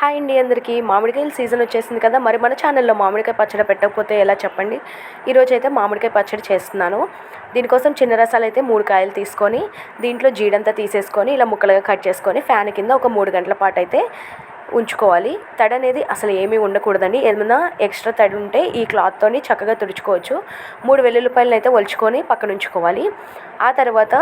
Hi అండి అందరికీ. మామిడికాయల season వచ్చేసింది కదా మరి మన ఛానల్లో మామిడికాయ పచ్చడి పెట్టకపోతే ఎలా చెప్పండి? ఈరోజు అయితే మామిడికాయ పచ్చడి చేస్తున్నాను. దీనికోసం చిన్న రసాలు అయితే మూడు కాయలు తీసుకొని దీంట్లో జీడంతా తీసేసుకొని ఇలా ముక్కలుగా కట్ చేసుకొని ఫ్యాన్ కింద ఒక మూడు గంటల పాటు అయితే ఉంచుకోవాలి. తడి అనేది అసలు ఏమీ ఉండకూడదండి. ఏమైనా ఎక్స్ట్రా తడి ఉంటే ఈ క్లాత్తోని చక్కగా తుడుచుకోవచ్చు. మూడు వెల్లుల్లిపాయలను అయితే ఒలుచుకొని పక్కన ఉంచుకోవాలి. ఆ తర్వాత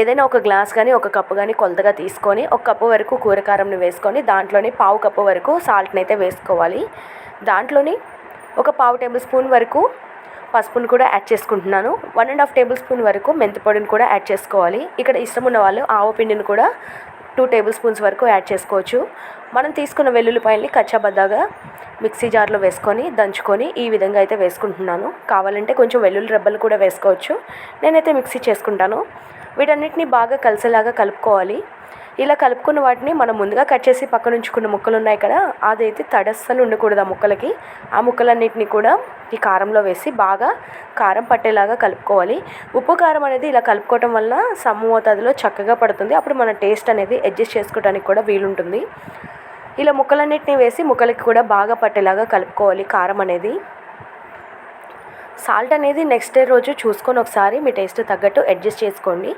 ఏదైనా ఒక గ్లాస్ కానీ ఒక కప్పు కానీ కొలతగా తీసుకొని ఒక కప్పు వరకు కూరకారంని వేసుకొని దాంట్లోని పావు కప్పు వరకు సాల్ట్ని అయితే వేసుకోవాలి. దాంట్లోని ఒక పావు టేబుల్ స్పూన్ వరకు పసుపును కూడా యాడ్ చేసుకుంటున్నాను. One and half tablespoon వరకు మెంతి పొడిని కూడా యాడ్ చేసుకోవాలి. ఇక్కడ ఇష్టం ఉన్న వాళ్ళు ఆవు పిండిని కూడా టూ టేబుల్ స్పూన్స్ వరకు యాడ్ చేసుకోవచ్చు. మనం తీసుకున్న వెల్లుల్లిపాయల్ని కచ్చాబద్దాగా మిక్సీ జార్లో వేసుకొని దంచుకొని ఈ విధంగా అయితే వేసుకుంటున్నాను. కావాలంటే కొంచెం వెల్లుల్లి రెబ్బలు కూడా వేసుకోవచ్చు. నేనైతే మిక్సీ చేసుకుంటాను. వీటన్నిటిని బాగా కలిసేలాగా కలుపుకోవాలి. ఇలా కలుపుకున్న వాటిని మనం ముందుగా కట్ చేసి పక్కన ఉంచుకున్న ముక్కలు ఉన్నాయి కదా అదైతే తడస్సలు ఉండకూడదు ఆ ముక్కలకి. ఆ ముక్కలన్నిటిని కూడా ఈ కారంలో వేసి బాగా కారం పట్టేలాగా కలుపుకోవాలి. ఉప్పు కారం అనేది ఇలా కలుపుకోవటం వల్ల సమ్ము మోతాదులో చక్కగా పడుతుంది. అప్పుడు మన టేస్ట్ అనేది అడ్జస్ట్ చేసుకోవడానికి కూడా వీలుంటుంది. ఇలా ముక్కలన్నిటిని వేసి ముక్కలకి కూడా బాగా పట్టేలాగా కలుపుకోవాలి. కారం అనేది సాల్ట్ అనేది నెక్స్ట్ డే రోజు చూసుకొని ఒకసారి మీ టేస్ట్ తగ్గట్టు అడ్జస్ట్ చేసుకోండి.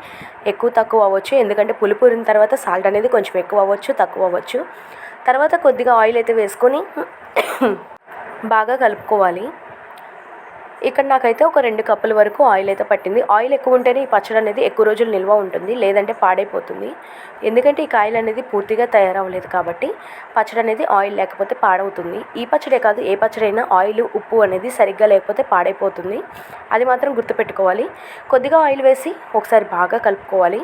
ఎక్కువ తక్కువ అవ్వచ్చు. ఎందుకంటే పులుపు ఊరిన తర్వాత సాల్ట్ అనేది కొంచెం ఎక్కువ అవ్వచ్చు తక్కువ అవ్వచ్చు. తర్వాత కొద్దిగా ఆయిల్ అయితే వేసుకొని బాగా కలుపుకోవాలి. ఇక్కడ నాకైతే ఒక రెండు కప్పుల వరకు ఆయిల్ అయితే పట్టింది. ఆయిల్ ఎక్కువ ఉంటేనే ఈ పచ్చడి అనేది ఎక్కువ రోజులు నిల్వ ఉంటుంది లేదంటే పాడైపోతుంది. ఎందుకంటే ఈ కాయలు అనేది పూర్తిగా తయారవ్వలేదు కాబట్టి పచ్చడి అనేది ఆయిల్ లేకపోతే పాడవుతుంది. ఈ పచ్చడే కాదు ఏ పచ్చడి అయినా ఆయిల్ ఉప్పు అనేది సరిగ్గా లేకపోతే పాడైపోతుంది. అది మాత్రం గుర్తుపెట్టుకోవాలి. కొద్దిగా ఆయిల్ వేసి ఒకసారి బాగా కలుపుకోవాలి.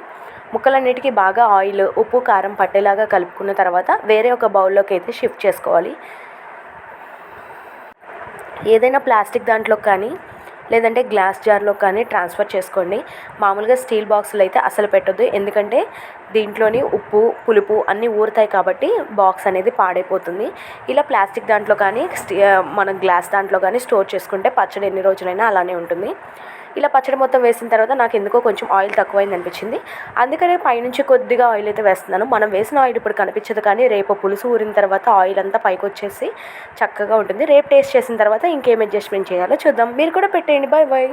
ముక్కలన్నిటికీ బాగా ఆయిల్ ఉప్పు కారం పట్టేలాగా కలుపుకున్న తర్వాత వేరే ఒక బౌల్లోకి అయితే షిఫ్ట్ చేసుకోవాలి. ఏదైనా ప్లాస్టిక్ దాంట్లో కానీ లేదంటే గ్లాస్ జార్లో కానీ ట్రాన్స్ఫర్ చేసుకోండి. మామూలుగా స్టీల్ బాక్సులు అయితే అసలు పెట్టొద్దు. ఎందుకంటే దీంట్లోని ఉప్పు పులుపు అన్నీ ఊరుతాయి కాబట్టి బాక్స్ అనేది పాడైపోతుంది. ఇలా ప్లాస్టిక్ దాంట్లో కానీ మన గ్లాస్ దాంట్లో కానీ స్టోర్ చేసుకుంటే పచ్చడి ఎన్ని రోజులైనా అలానే ఉంటుంది. ఇలా పచ్చడి మొత్తం వేసిన తర్వాత నాకు ఎందుకో కొంచెం ఆయిల్ తక్కువైంది అనిపించింది. అందుకనే పైనుంచి కొద్దిగా ఆయిల్ అయితే వేస్తున్నాను. మనం వేసిన ఆయిల్ ఇప్పుడు కనిపించదు కానీ రేపు పులుసు ఊరిన తర్వాత ఆయిల్ అంతా పైకి వచ్చేసి చక్కగా ఉంటుంది. రేపు టేస్ట్ చేసిన తర్వాత ఇంకేం అడ్జస్ట్మెంట్ చేయాలో చూద్దాం. మీరు కూడా పెట్టేయండి. Bye bye